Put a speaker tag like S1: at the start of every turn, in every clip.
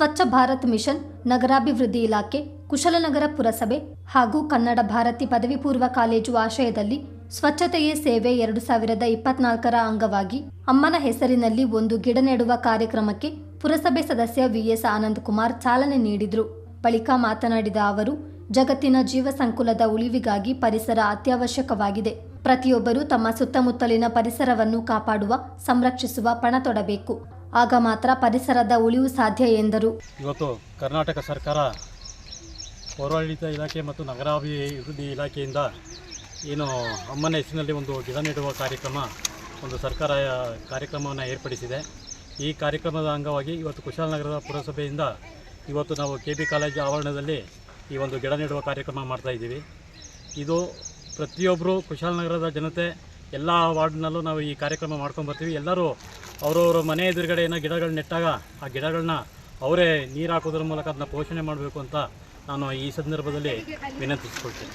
S1: Swachh Bharat mission ನಗರಾಭಿವೃದ್ಧಿ ಇಲಾಖೆ, ಕುಶಲನಗರ ಪುರಸಭೆ ಹಾಗೂ ಕನ್ನಡ ಭಾರತಿ ಪದವಿ ಪೂರ್ವ ಕಾಲೇಜು ಆಶಯದಲ್ಲಿ ಸ್ವಚ್ಛತೆಯೇ ಸೇವೆ ಎರಡು ಸಾವಿರದ ಇಪ್ಪತ್ನಾಲ್ಕರ ಅಂಗವಾಗಿ ಅಮ್ಮನ ಹೆಸರಿನಲ್ಲಿ ಒಂದು ಗಿಡ ನೆಡುವ ಕಾರ್ಯಕ್ರಮಕ್ಕೆ ಪುರಸಭೆ ಸದಸ್ಯ ವಿಎಸ್ ಆನಂದ್ ಕುಮಾರ್ ಚಾಲನೆ ನೀಡಿದರು. ಬಳಿಕ ಮಾತನಾಡಿದ ಅವರು, ಜಗತ್ತಿನ ಜೀವ ಸಂಕುಲದ ಉಳಿವಿಗಾಗಿ ಪರಿಸರ ಅತ್ಯವಶ್ಯಕವಾಗಿದೆ. ಪ್ರತಿಯೊಬ್ಬರೂ ತಮ್ಮ ಸುತ್ತಮುತ್ತಲಿನ ಪರಿಸರವನ್ನು ಕಾಪಾಡುವ, ಸಂರಕ್ಷಿಸುವ ಪಣ ತೊಡಬೇಕು. ಆಗ ಮಾತ್ರ ಪರಿಸರದ ಉಳಿವು ಸಾಧ್ಯ ಎಂದರು.
S2: ಇವತ್ತು ಕರ್ನಾಟಕ ಸರ್ಕಾರ ಪೌರಾಡಳಿತ ಇಲಾಖೆ ಮತ್ತು ನಗರಾಭಿವೃದ್ಧಿ ಇಲಾಖೆಯಿಂದ ಏನು ಅಮ್ಮನ ಹೆಸರಿನಲ್ಲಿ ಒಂದು ಗಿಡ ನೆಡುವ ಕಾರ್ಯಕ್ರಮ, ಒಂದು ಸರ್ಕಾರ ಕಾರ್ಯಕ್ರಮವನ್ನು ಏರ್ಪಡಿಸಿದೆ. ಈ ಕಾರ್ಯಕ್ರಮದ ಅಂಗವಾಗಿ ಇವತ್ತು ಕುಶಾಲನಗರದ ಪುರಸಭೆಯಿಂದ ಇವತ್ತು ನಾವು ಕೆ ಬಿ ಕಾಲೇಜ್ ಆವರಣದಲ್ಲಿ ಈ ಒಂದು ಗಿಡ ನೆಡುವ ಕಾರ್ಯಕ್ರಮ ಮಾಡ್ತಾ ಇದ್ದೀವಿ. ಇದು ಪ್ರತಿಯೊಬ್ಬರು ಕುಶಾಲನಗರದ ಜನತೆ ಎಲ್ಲ ವಾರ್ಡ್ನಲ್ಲೂ ನಾವು ಈ ಕಾರ್ಯಕ್ರಮ ಮಾಡ್ಕೊಂಡು ಬರ್ತೀವಿ. ಎಲ್ಲರೂ ಅವರವರ ಮನೆ ಎದುರುಗಡೆ ಏನೋ ಗಿಡಗಳು ನೆಟ್ಟಾಗ ಆ ಗಿಡಗಳನ್ನ ಅವರೇ ನೀರು ಹಾಕೋದ್ರ ಮೂಲಕ ಅದನ್ನ ಪೋಷಣೆ ಮಾಡಬೇಕು ಅಂತ ನಾನು ಈ ಸಂದರ್ಭದಲ್ಲಿ ವಿನಂತಿಸಿಕೊಳ್ತೇನೆ.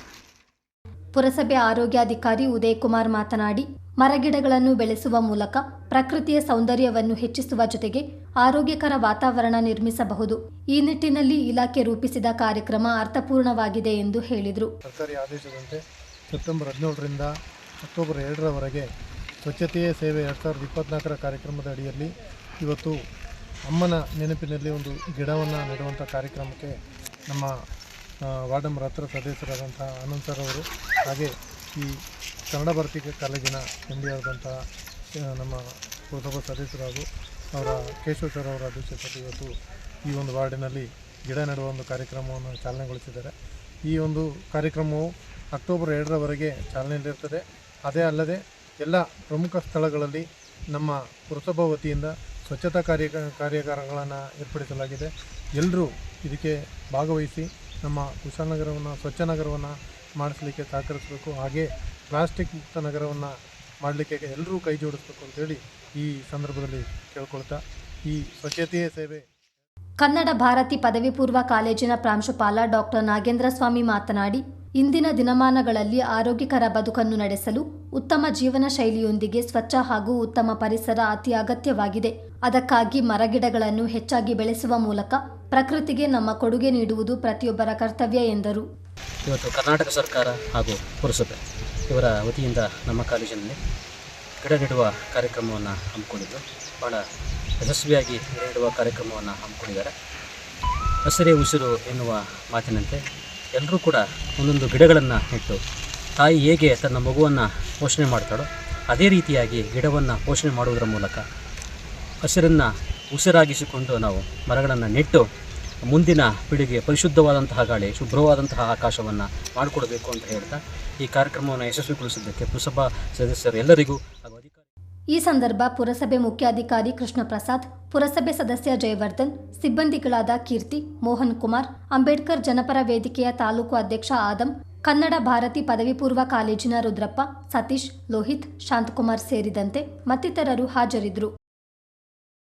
S1: ಪುರಸಭೆ ಆರೋಗ್ಯಾಧಿಕಾರಿ ಉದಯ್ ಕುಮಾರ್ ಮಾತನಾಡಿ ಮರಗಿಡಗಳನ್ನು ಬೆಳೆಸುವ ಮೂಲಕ ಪ್ರಕೃತಿಯ ಸೌಂದರ್ಯವನ್ನು ಹೆಚ್ಚಿಸುವ ಜೊತೆಗೆ ಆರೋಗ್ಯಕರ ವಾತಾವರಣ ನಿರ್ಮಿಸಬಹುದು. ಈ ನಿಟ್ಟಿನಲ್ಲಿ ಇಲಾಖೆ ರೂಪಿಸಿದ ಕಾರ್ಯಕ್ರಮ ಅರ್ಥಪೂರ್ಣವಾಗಿದೆ ಎಂದು ಹೇಳಿದರು.
S3: ಸರ್ಕಾರಿ ಆದೇಶದಂತೆ ಸೆಪ್ಟೆಂಬರ್ ಹದಿನೇಳರಿಂದ ಅಕ್ಟೋಬರ್ ಎರಡರವರೆಗೆ ಸ್ವಚ್ಛತೆಯೇ ಸೇವೆ ಎರಡು ಸಾವಿರದ ಇಪ್ಪತ್ತ್ನಾಲ್ಕರ ಕಾರ್ಯಕ್ರಮದ ಅಡಿಯಲ್ಲಿ ಇವತ್ತು ಅಮ್ಮನ ನೆನಪಿನಲ್ಲಿ ಒಂದು ಗಿಡವನ್ನು ನೆಡುವಂಥ ಕಾರ್ಯಕ್ರಮಕ್ಕೆ ನಮ್ಮ ವಾರ್ಡಂಬರ ಹತ್ರ ಸದಸ್ಯರಾದಂಥ ಆನಂದ್ ಸರ್ ಅವರು, ಹಾಗೆ ಈ ಕನ್ನಡ ಭಾರತಿ ಕಾಲೇಜಿನ ಆದಂಥ ನಮ್ಮ ಪುರಸಭಾ ಸದಸ್ಯರಾದ ಅವರ ಕೇಶವ ಸರ್ ಅವರ ಅಧ್ಯಕ್ಷತೆಯಲ್ಲಿ ಇವತ್ತು ಈ ಒಂದು ವಾರ್ಡಿನಲ್ಲಿ ಗಿಡ ನೆಡುವ ಒಂದು ಕಾರ್ಯಕ್ರಮವನ್ನು ಚಾಲನೆಗೊಳಿಸಿದ್ದಾರೆ. ಈ ಒಂದು ಕಾರ್ಯಕ್ರಮವು ಅಕ್ಟೋಬರ್ ಎರಡರವರೆಗೆ ಚಾಲನೆಯಲ್ಲಿರ್ತದೆ. ಅದೇ ಅಲ್ಲದೆ ಎಲ್ಲ ಪ್ರಮುಖ ಸ್ಥಳಗಳಲ್ಲಿ ನಮ್ಮ ಪುರಸಭಾ ವತಿಯಿಂದ ಸ್ವಚ್ಛತಾ ಕಾರ್ಯ, ಕಾರ್ಯಾಗಾರಗಳನ್ನು ಏರ್ಪಡಿಸಲಾಗಿದೆ. ಎಲ್ಲರೂ ಇದಕ್ಕೆ ಭಾಗವಹಿಸಿ ನಮ್ಮ ಕುಶಾಲನಗರವನ್ನು ಸ್ವಚ್ಛ ನಗರವನ್ನು ಮಾಡಿಸಲಿಕ್ಕೆ ಸಹಕರಿಸಬೇಕು. ಹಾಗೆ ಪ್ಲಾಸ್ಟಿಕ್ ಮುಕ್ತ ನಗರವನ್ನು ಮಾಡಲಿಕ್ಕೆ ಎಲ್ಲರೂ ಕೈ ಜೋಡಿಸ್ಬೇಕು ಅಂತೇಳಿ ಈ ಸಂದರ್ಭದಲ್ಲಿ ಕೇಳ್ಕೊಳ್ತಾ ಈ ಸ್ವಚ್ಛತೆಯೇ ಸೇವೆ.
S1: ಕನ್ನಡ ಭಾರತಿ ಪದವಿ ಪೂರ್ವ ಕಾಲೇಜಿನ ಪ್ರಾಂಶುಪಾಲ ಡಾಕ್ಟರ್ ನಾಗೇಂದ್ರ ಸ್ವಾಮಿ ಮಾತನಾಡಿ ಇಂದಿನ ದಿನಮಾನಗಳಲ್ಲಿ ಆರೋಗ್ಯಕರ ಬದುಕನ್ನು ನಡೆಸಲು ಉತ್ತಮ ಜೀವನ ಶೈಲಿಯೊಂದಿಗೆ ಸ್ವಚ್ಛ ಹಾಗೂ ಉತ್ತಮ ಪರಿಸರ ಅತಿ ಅಗತ್ಯವಾಗಿದೆ. ಅದಕ್ಕಾಗಿ ಮರಗಿಡಗಳನ್ನು ಹೆಚ್ಚಾಗಿ ಬೆಳೆಸುವ ಮೂಲಕ ಪ್ರಕೃತಿಗೆ ನಮ್ಮ ಕೊಡುಗೆ ನೀಡುವುದು ಪ್ರತಿಯೊಬ್ಬರ ಕರ್ತವ್ಯ ಎಂದರು.
S4: ಇವತ್ತು ಕರ್ನಾಟಕ ಸರ್ಕಾರ ಹಾಗೂ ಪುರಸಭೆ ಇವರ ವತಿಯಿಂದ ನಮ್ಮ ಕಾಲೇಜಿನಲ್ಲಿ ಗಿಡ ನೆಡುವ ಕಾರ್ಯಕ್ರಮವನ್ನು ಹಮ್ಮಿಕೊಂಡಿದ್ದು, ಬಹಳ ಯಶಸ್ವಿಯಾಗಿ ಗಿಡ ನೆಡುವ ಕಾರ್ಯಕ್ರಮವನ್ನು ಹಮ್ಮಿಕೊಂಡಿದ್ದಾರೆ. ಹಸಿರೇ ಉಸಿರು ಎನ್ನುವ ಮಾತಿನಂತೆ ಎಲ್ಲರೂ ಕೂಡ ಒಂದೊಂದು ಗಿಡಗಳನ್ನು ನೆಟ್ಟು, ತಾಯಿ ಹೇಗೆ ತನ್ನ ಮಗುವನ್ನು ಪೋಷಣೆ ಮಾಡ್ತಾಳೋ ಅದೇ ರೀತಿಯಾಗಿ ಗಿಡವನ್ನು ಪೋಷಣೆ ಮಾಡುವುದರ ಮೂಲಕ ಹಸಿರನ್ನು ಉಸಿರಾಗಿಸಿಕೊಂಡು ನಾವು ಮರಗಳನ್ನು ನೆಟ್ಟು ಮುಂದಿನ ಪೀಳಿಗೆ ಪರಿಶುದ್ಧವಾದಂತಹ ಗಾಳಿ, ಶುಭ್ರವಾದಂತಹ ಆಕಾಶವನ್ನು ಮಾಡಿಕೊಡಬೇಕು ಅಂತ ಹೇಳ್ತಾ ಈ ಕಾರ್ಯಕ್ರಮವನ್ನು ಯಶಸ್ವಿಗೊಳಿಸಿದ್ದಕ್ಕೆ ಪುರಸಭಾ ಸದಸ್ಯರು ಎಲ್ಲರಿಗೂ
S1: ಈ ಸಂದರ್ಭ ಪುರಸಭೆ ಮುಖ್ಯಾಧಿಕಾರಿ ಕೃಷ್ಣ ಪ್ರಸಾದ್ ಪುರಸಭೆ ಸದಸ್ಯ ಜಯವರ್ಧನ್, ಸಿಬ್ಬಂದಿಗಳಾದ ಕೀರ್ತಿ, ಮೋಹನ್ ಕುಮಾರ್, ಅಂಬೇಡ್ಕರ್ ಜನಪರ ವೇದಿಕೆಯ ತಾಲೂಕು ಅಧ್ಯಕ್ಷ ಆದಂ, ಕನ್ನಡ ಭಾರತಿ ಪದವಿ ಪೂರ್ವ ಕಾಲೇಜಿನ ರುದ್ರಪ್ಪ, ಸತೀಶ್, ಲೋಹಿತ್, ಶಾಂತಕುಮಾರ್ ಸೇರಿದಂತೆ ಮತ್ತಿತರರು ಹಾಜರಿದ್ದರು.